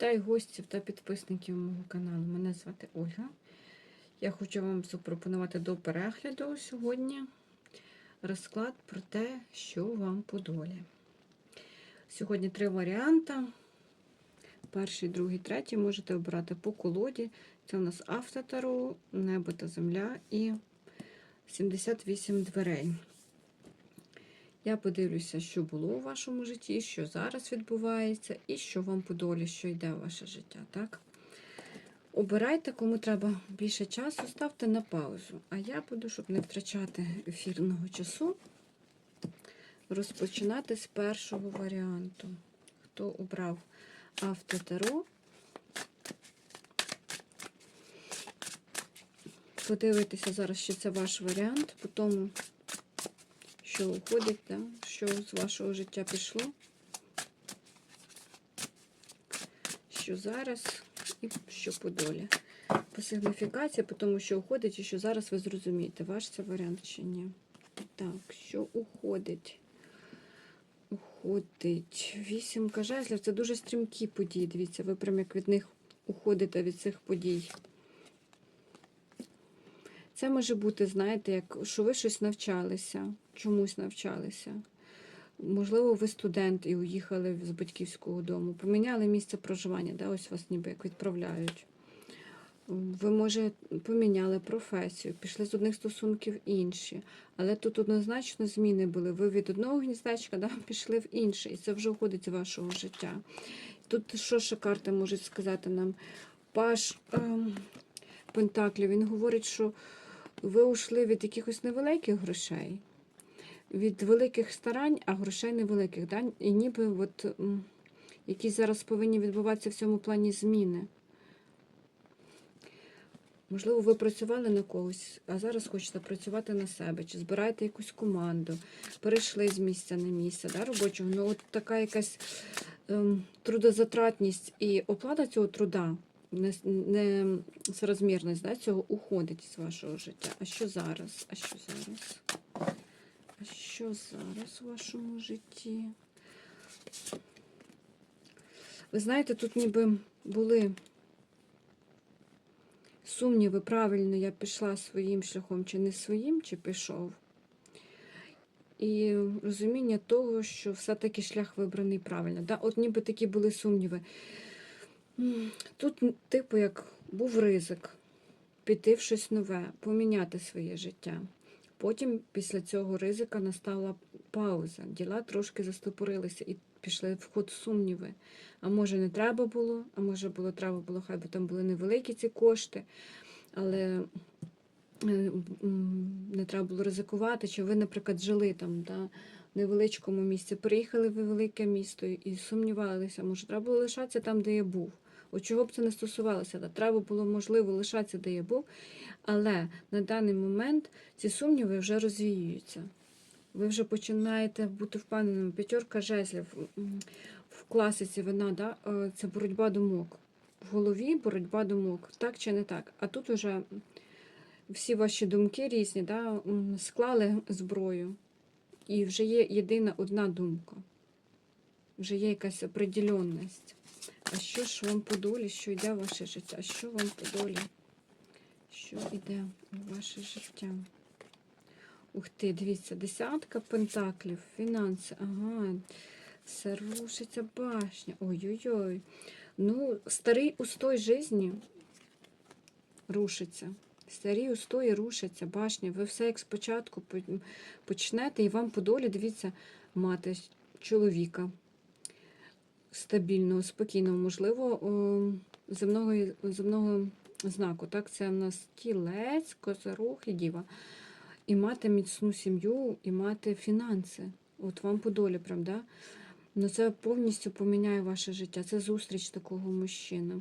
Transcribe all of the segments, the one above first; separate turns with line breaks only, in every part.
Вітаю гостів та підписників мого каналу. Мене звати Ольга. Я хочу вам запропонувати до перегляду сьогодні розклад про те, що вам по долі. Сьогодні три варіанти. Перший, другий, третій можете обрати по колоді. Це у нас автотаро, небо та земля і 78 дверей. Я подивлюся, що було у вашому житті, що зараз відбувається, і що вам по долі, що йде в ваше життя. Так? Обирайте, кому треба більше часу, ставте на паузу. А я буду, щоб не втрачати ефірного часу, розпочинати з першого варіанту. Хто обрав автотеро, подивитися зараз, що це ваш варіант, по тому що уходить, да? що з вашого життя пішло, що зараз і що по долі. По сигніфікації, по тому, що уходить, і що зараз ви зрозумієте, ваш це варіант чи ні. Так, що уходить? Уходить. Вісімка жезлів. Це дуже стрімкі події. Дивіться, ви прям як від них уходите від цих подій. Це може бути, знаєте, як що ви щось навчалися, чомусь навчалися. Можливо, ви студент і уїхали з батьківського дому, поміняли місце проживання, да, ось вас ніби як відправляють. Ви, може, поміняли професію, пішли з одних стосунків інші. Але тут однозначно зміни були. Ви від одного гніздечка да, пішли в інше, і це вже входить з вашого життя. Тут що ще карти можуть сказати нам? Паш ем, Пентаклів, він говорить, що ви ушли від якихось невеликих грошей, від великих старань, а грошей невеликих. Да? І ніби от, якісь зараз повинні відбуватися в цьому плані зміни. Можливо, ви працювали на когось, а зараз хочете працювати на себе, чи збираєте якусь команду, перейшли з місця на місце да, робочого. Ну, от така якась ем, трудозатратність і оплата цього труда, не, не да, цього уходить з вашого життя. А що зараз? А що зараз? А що зараз у вашому житті? Ви знаєте, тут ніби були сумніви, правильно я пішла своїм шляхом, чи не своїм, чи пішов. І розуміння того, що все-таки шлях вибраний правильно. Да? От ніби такі були сумніви. Тут, типу, як був ризик піти в щось нове, поміняти своє життя. Потім після цього ризика настала пауза. Діла трошки застопорилися і пішли в ход сумніви. А може не треба було, а може було треба було, хай би там були невеликі ці кошти, але е, не треба було ризикувати. Чи ви, наприклад, жили там да, в невеличкому місці, приїхали в велике місто і сумнівалися, може, треба було лишатися там, де я був. От чого б це не стосувалося, да? треба було можливо лишатися, де я був, але на даний момент ці сумніви вже розвіюються. Ви вже починаєте бути впевненими. П'ятерка жезлів в класиці вона, да, е, це боротьба думок. В голові боротьба думок, так чи не так. А тут вже всі ваші думки різні, да, склали зброю, і вже є єдина одна думка. Вже є якась определенність. А що ж вам по долі, що йде в ваше життя? Що вам по долі? Що йде у ваше життя? Ух ти, дивіться, десятка пентаклів, фінанси, ага, все рушиться башня. Ой-ой-ой. Ну, старий устой житті рушиться. Старі устої рушаться, башня. Ви все як спочатку почнете, і вам по долі, дивіться, мати чоловіка стабільного, спокійного, можливо, земного, земного знаку. Так, це в нас тілець, козарух і діва. І мати міцну сім'ю, і мати фінанси. От вам по долі, правда? Ну, це повністю поміняє ваше життя. Це зустріч такого мужчини.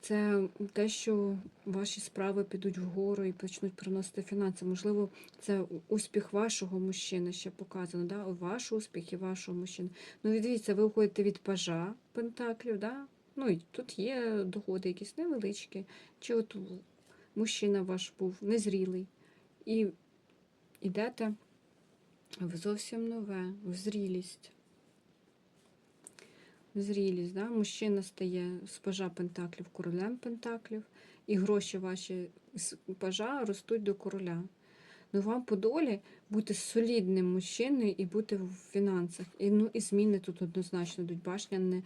Це те, що ваші справи підуть вгору і почнуть приносити фінанси. Можливо, це успіх вашого мужчини ще показано, да? ваш успіх і вашого мужчини. Ну, дивіться, ви уходите від пажа пентаклів, да? ну і тут є доходи якісь невеличкі. Чи от мужчина ваш був незрілий. І йдете в зовсім нове, в зрілість. Зрілість. Да? Мужчина стає з пажа Пентаклів королем Пентаклів, і гроші ваші з пажа ростуть до короля. Ну, вам по долі бути солідним мужчиною і бути в фінансах. І, ну, і зміни тут однозначно йдуть. Башня не,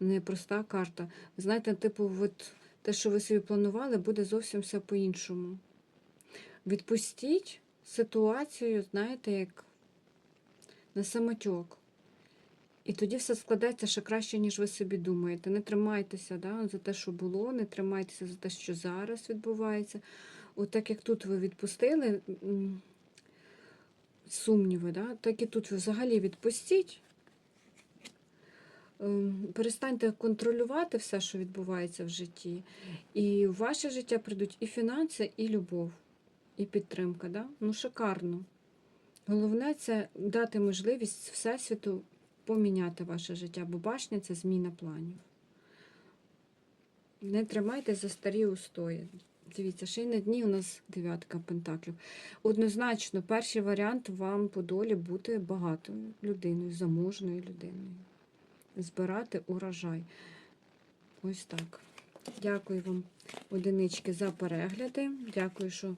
не проста карта. Знаєте, типу, от те, що ви собі планували, буде зовсім все по-іншому. Відпустіть ситуацію, знаєте, як на самотьок. І тоді все складеться ще краще, ніж ви собі думаєте. Не тримайтеся да, за те, що було, не тримайтеся за те, що зараз відбувається. От так як тут ви відпустили сумніви, да, так і тут ви взагалі відпустіть. Ем, Перестаньте контролювати все, що відбувається в житті. І в ваше життя прийдуть і фінанси, і любов, і підтримка. Да? Ну, шикарно. Головне це дати можливість Всесвіту поміняти ваше життя, бо башня це зміна планів. Не тримайте за старі устої. Дивіться, ще й на дні у нас дев'ятка пентаклів. Однозначно, перший варіант вам по долі бути багатою людиною, заможною людиною. Збирати урожай. Ось так. Дякую вам, одинички, за перегляди. Дякую, що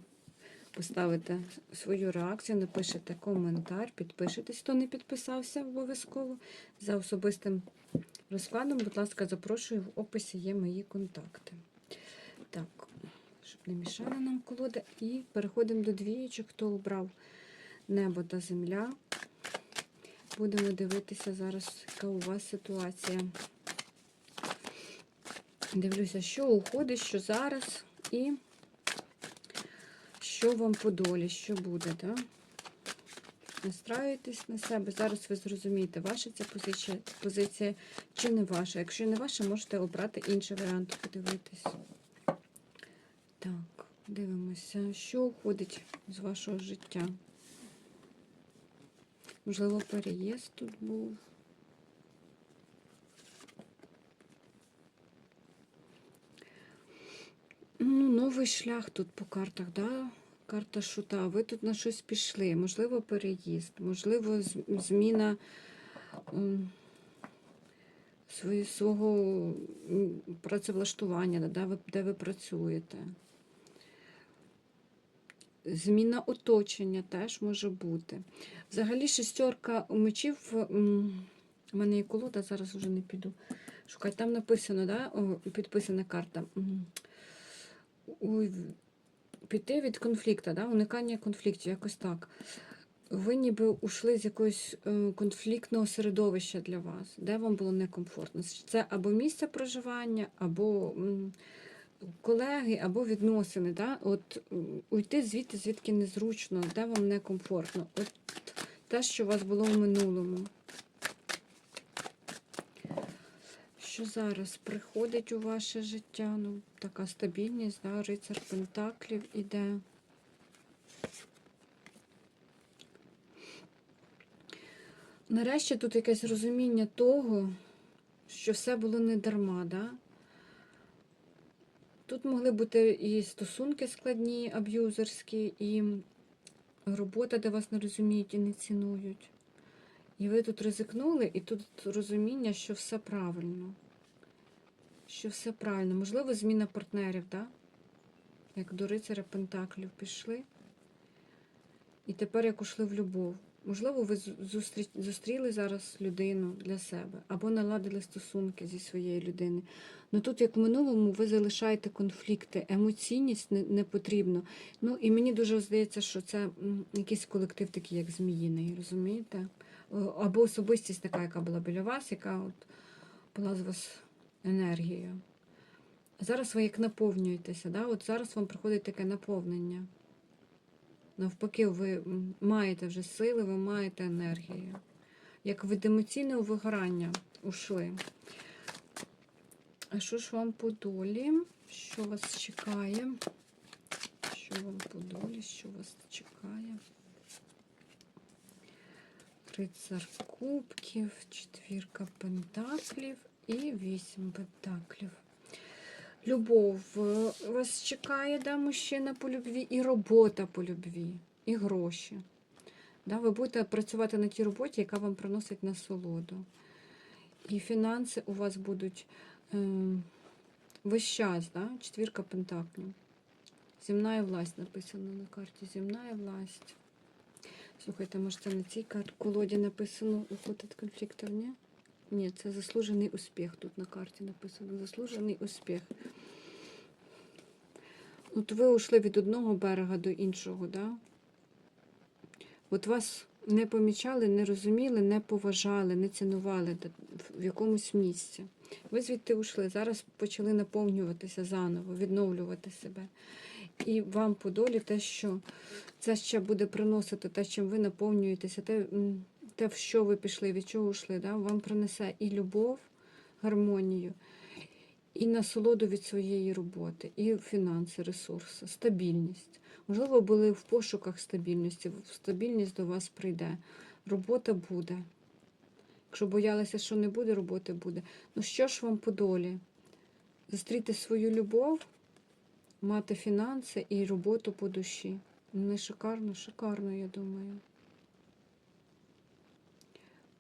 поставите свою реакцію, напишете коментар, підпишитесь, хто не підписався обов'язково. За особистим розкладом, будь ласка, запрошую, в описі є мої контакти. Так, щоб не мішали нам колоди. І переходимо до двієчок, хто обрав небо та земля. Будемо дивитися зараз, яка у вас ситуація. Дивлюся, що уходить, що зараз, і що вам по долі, що буде, так? Настраюйтесь на себе. Зараз ви зрозумієте, ваша ця позиція, позиція чи не ваша. Якщо не ваша, можете обрати інший варіант, подивитись. Так, дивимося, що уходить з вашого життя. Можливо, переїзд тут був. Ну, новий шлях тут по картах, да? Карта шута. Ви тут на щось пішли. Можливо, переїзд, можливо, зміна ем, свого працевлаштування, де ви, працюєте. Зміна оточення теж може бути. Взагалі, шестерка мечів. У мене є колода, зараз вже не піду шукати. Там написано, да, підписана карта. Піти від конфлікту, да, уникання конфліктів, якось так. Ви ніби ушли з якогось е, конфліктного середовища для вас, де вам було некомфортно. Це або місце проживання, або колеги, або відносини. Да? От уйти звідти, звідки незручно, де вам некомфортно. От те, що у вас було в минулому. Що зараз приходить у ваше життя? Ну, така стабільність, да? рицар Пентаклів іде. Нарешті тут якесь розуміння того, що все було не дарма, да? Тут могли бути і стосунки складні, аб'юзерські, і робота, де вас не розуміють і не цінують. І ви тут ризикнули, і тут розуміння, що все правильно. Що все правильно. Можливо, зміна партнерів, да? як до рицаря Пентаклів пішли. І тепер як ушли в любов. Можливо, ви зустрі... зустріли зараз людину для себе або наладили стосунки зі своєю людиною. Ну тут, як в минулому, ви залишаєте конфлікти, емоційність не, не потрібно. Ну і мені дуже здається, що це якийсь колектив, такий, як зміїний, розумієте? Або особистість така, яка була біля вас, яка от була з вас енергією. Зараз ви як наповнюєтеся, да? от зараз вам приходить таке наповнення. Навпаки, ви маєте вже сили, ви маєте енергію. Як від емоційного вигорання ушли. А що ж вам по долі? Що вас чекає? Що вам по долі? Що вас чекає? Трицар кубків, четвірка пентаклів і вісім пентаклів. Любов е, вас чекає, да, мужчина по любві, і робота по любві, і гроші. Да, ви будете працювати на тій роботі, яка вам приносить насолоду. І фінанси у вас будуть е, весь час, да? четвірка пентаклів. Земна власть написано на карті. Земна власть. Слухайте, може це на цій карті колоді написано уход від конфліктів, ні? Ні, це заслужений успіх. Тут на карті написано. Заслужений успіх. От ви ушли від одного берега до іншого, да? От вас не помічали, не розуміли, не поважали, не цінували в якомусь місці. Ви звідти ушли, зараз почали наповнюватися заново, відновлювати себе. І вам по долі те, що це ще буде приносити, те, чим ви наповнюєтеся, те, те, в що ви пішли, від чого йшли, да? вам принесе і любов, гармонію, і насолоду від своєї роботи, і фінанси, ресурси, стабільність. Можливо, були в пошуках стабільності, стабільність до вас прийде, робота буде. Якщо боялися, що не буде, роботи буде. Ну що ж вам по долі? Зустріти свою любов, мати фінанси і роботу по душі. Не шикарно, шикарно, я думаю.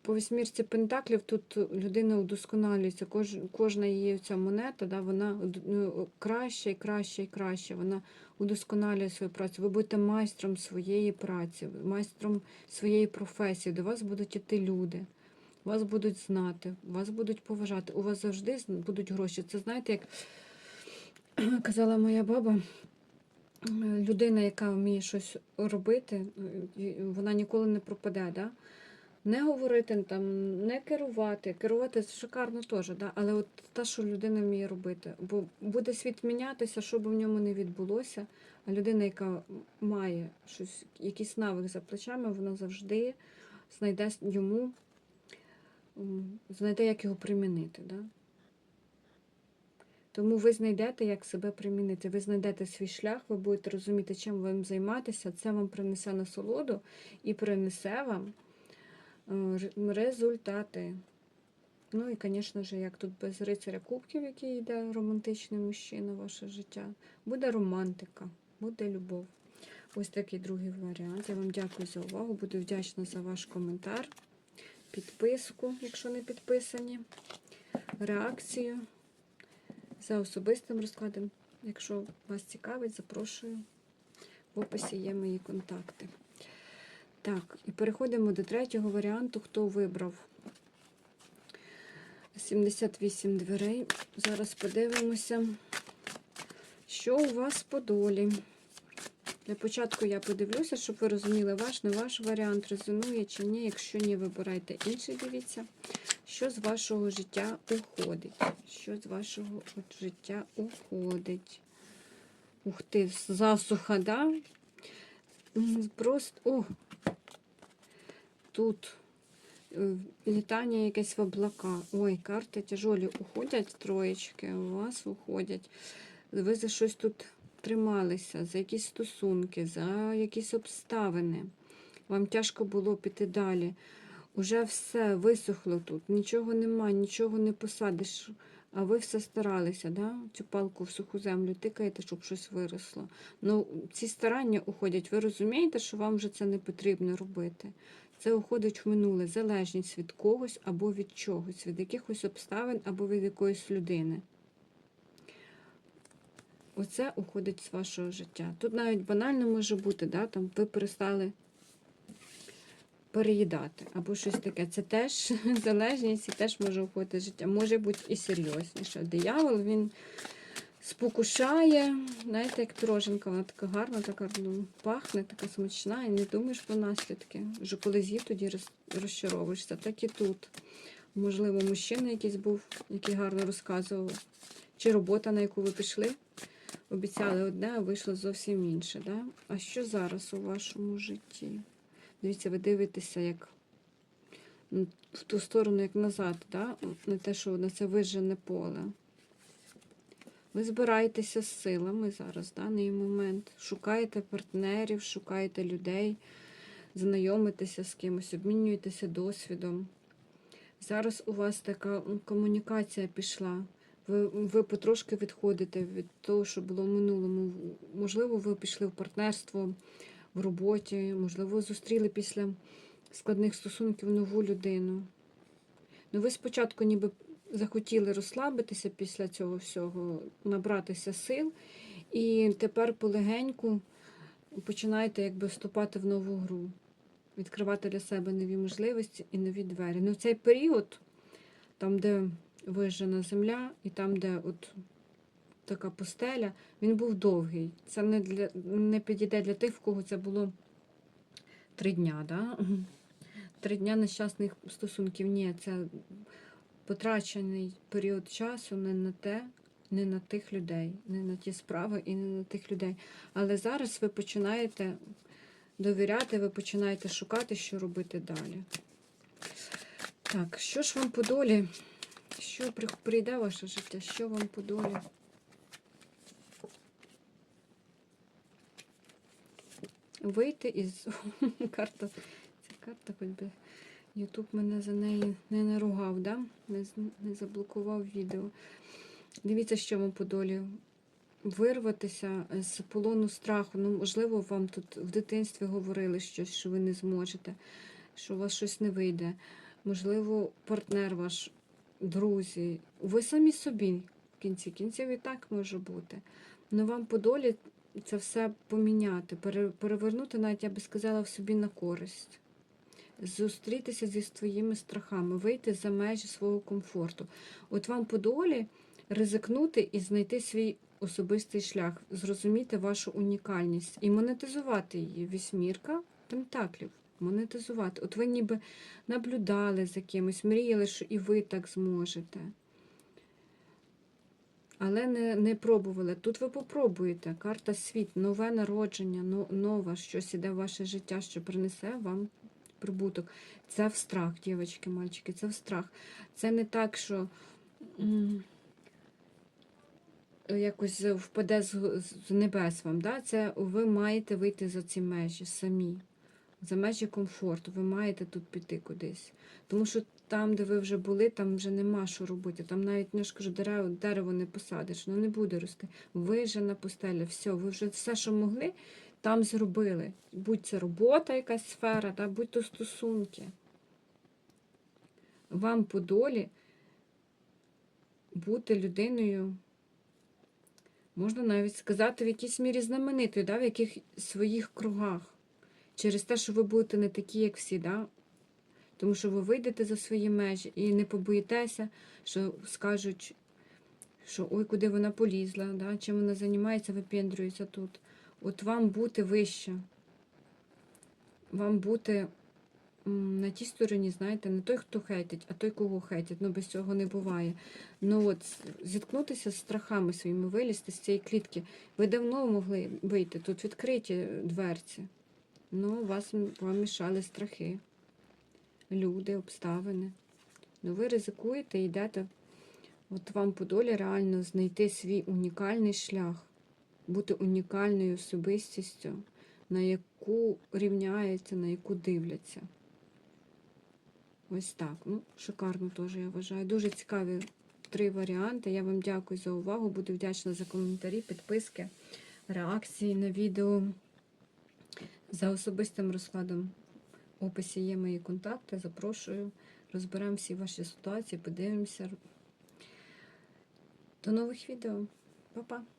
По вісьмірці пентаклів тут людина удосконалюється. Кож, кожна її ця монета, да, вона ну, краще і краще і краще. Вона удосконалює свою працю. Ви будете майстром своєї праці, майстром своєї професії. До вас будуть іти люди, вас будуть знати, вас будуть поважати. У вас завжди будуть гроші. Це знаєте, як казала моя баба. Людина, яка вміє щось робити, вона ніколи не пропаде. Да? Не говорити, там, не керувати. Керувати шикарно теж, да? але от те, що людина вміє робити. Бо буде світ мінятися, що б в ньому не відбулося. А людина, яка має щось, якийсь навик за плечами, вона завжди знайде йому, знайде, як його примінити. Да? Тому ви знайдете, як себе примінити. Ви знайдете свій шлях, ви будете розуміти, чим вам займатися. Це вам принесе насолоду і принесе вам результати. Ну і, звісно ж, як тут без рицаря кубків, який йде романтичний мужчина в ваше життя, буде романтика, буде любов. Ось такий другий варіант. Я вам дякую за увагу. Буду вдячна за ваш коментар, підписку, якщо не підписані, реакцію за особистим розкладом. Якщо вас цікавить, запрошую. В описі є мої контакти. Так, і переходимо до третього варіанту, хто вибрав 78 дверей. Зараз подивимося, що у вас по долі. Для початку я подивлюся, щоб ви розуміли, ваш, не ваш варіант резонує чи ні. Якщо ні, вибирайте інший, дивіться, що з вашого життя уходить. Що з вашого от життя уходить. Ух ти, засуха, да? Просто, о, тут е, літання якесь в облака. Ой, карти тяжолі уходять, троєчки, у вас уходять. Ви за щось тут трималися, за якісь стосунки, за якісь обставини. Вам тяжко було піти далі. Уже все висохло тут, нічого нема, нічого не посадиш. А ви все старалися, да? цю палку в суху землю тикаєте, щоб щось виросло. Ну, ці старання уходять. Ви розумієте, що вам вже це не потрібно робити. Це уходить в минуле, залежність від когось або від чогось, від якихось обставин або від якоїсь людини. Оце уходить з вашого життя. Тут навіть банально може бути, да, там ви перестали переїдати або щось таке. Це теж залежність і теж може уходити з життя. Може бути і серйозніше. Диявол він спокушає, знаєте, як піроженка, вона така гарна, така ну, пахне, така смачна, і не думаєш про наслідки. Вже коли з'їв, тоді розчаровуєшся. Так і тут. Можливо, мужчина якийсь був, який гарно розказував. Чи робота, на яку ви пішли, обіцяли одне, а вийшло зовсім інше. Да? А що зараз у вашому житті? Дивіться, ви дивитеся як в ту сторону, як назад, да? на те, що на це вижене поле. Ви збираєтеся з силами зараз, в даний момент. Шукаєте партнерів, шукаєте людей, знайомитеся з кимось, обмінюєтеся досвідом. Зараз у вас така комунікація пішла. Ви, ви потрошки відходите від того, що було в минулому. Можливо, ви пішли в партнерство в роботі, можливо, зустріли після складних стосунків нову людину. Ну, ви спочатку ніби захотіли розслабитися після цього всього, набратися сил, і тепер полегеньку починаєте якби вступати в нову гру, відкривати для себе нові можливості і нові двері. Ну, цей період, там, де вижжена земля, і там, де от така пустеля, він був довгий. Це не, для, не підійде для тих, в кого це було три дня. Да? Три дня нещасних стосунків. Ні, це потрачений період часу не на те, не на тих людей, не на ті справи і не на тих людей. Але зараз ви починаєте довіряти, ви починаєте шукати, що робити далі. Так, що ж вам по долі? Що прийде ваше життя? Що вам по долі? Вийти із карта. Ця карта, хоч би Ютуб мене за неї не наругав, да? не, не заблокував відео. Дивіться, що вам по долі. Вирватися з полону страху. Ну, можливо, вам тут в дитинстві говорили щось, що ви не зможете, що у вас щось не вийде. Можливо, партнер ваш, друзі. Ви самі собі в кінці кінців і так може бути. Но вам по долі це все поміняти, пере- перевернути, навіть я би сказала, в собі на користь. Зустрітися зі своїми страхами, вийти за межі свого комфорту. От вам по долі ризикнути і знайти свій особистий шлях, зрозуміти вашу унікальність і монетизувати її. Вісьмірка пентаклів. Монетизувати. От ви ніби наблюдали за кимось, мріяли, що і ви так зможете. Але не, не пробували. Тут ви попробуєте. Карта світ, нове народження, нове, щось іде в ваше життя, що принесе вам прибуток. Це в страх, дівчатки, мальчики, це в страх. Це не так, що якось впаде з, небес вам. Да? Це ви маєте вийти за ці межі самі. За межі комфорту. Ви маєте тут піти кудись. Тому що там, де ви вже були, там вже нема що робити. Там навіть ну, я ж кажу, дерево, дерево не посадиш, воно не буде рости. Вижена пустеля, все, ви вже все, що могли, там зробили. Будь це робота, якась сфера, та, будь то стосунки. Вам по долі бути людиною, можна навіть сказати, в якійсь мірі знаменитою, да, в яких своїх кругах. Через те, що ви будете не такі, як всі, да? тому що ви вийдете за свої межі і не побоїтеся, що скажуть, що ой, куди вона полізла, да? чим вона займається, випендрюється тут. От вам бути вище, вам бути на тій стороні, знаєте, не той, хто хейтить, а той, кого хейтять. Ну, без цього не буває. Ну от зіткнутися з страхами своїми, вилізти з цієї клітки. Ви давно могли вийти, тут відкриті дверці. Ну, вас, вам мішали страхи, люди, обставини. Ну, ви ризикуєте і йдете. От вам по долі реально знайти свій унікальний шлях, бути унікальною особистістю, на яку рівняється, на яку дивляться. Ось так. Ну, шикарно теж, я вважаю. Дуже цікаві три варіанти. Я вам дякую за увагу. Буду вдячна за коментарі, підписки, реакції на відео. За особистим розкладом в описі є мої контакти. Запрошую. Розберемо всі ваші ситуації, подивимося. До нових відео. Па-па!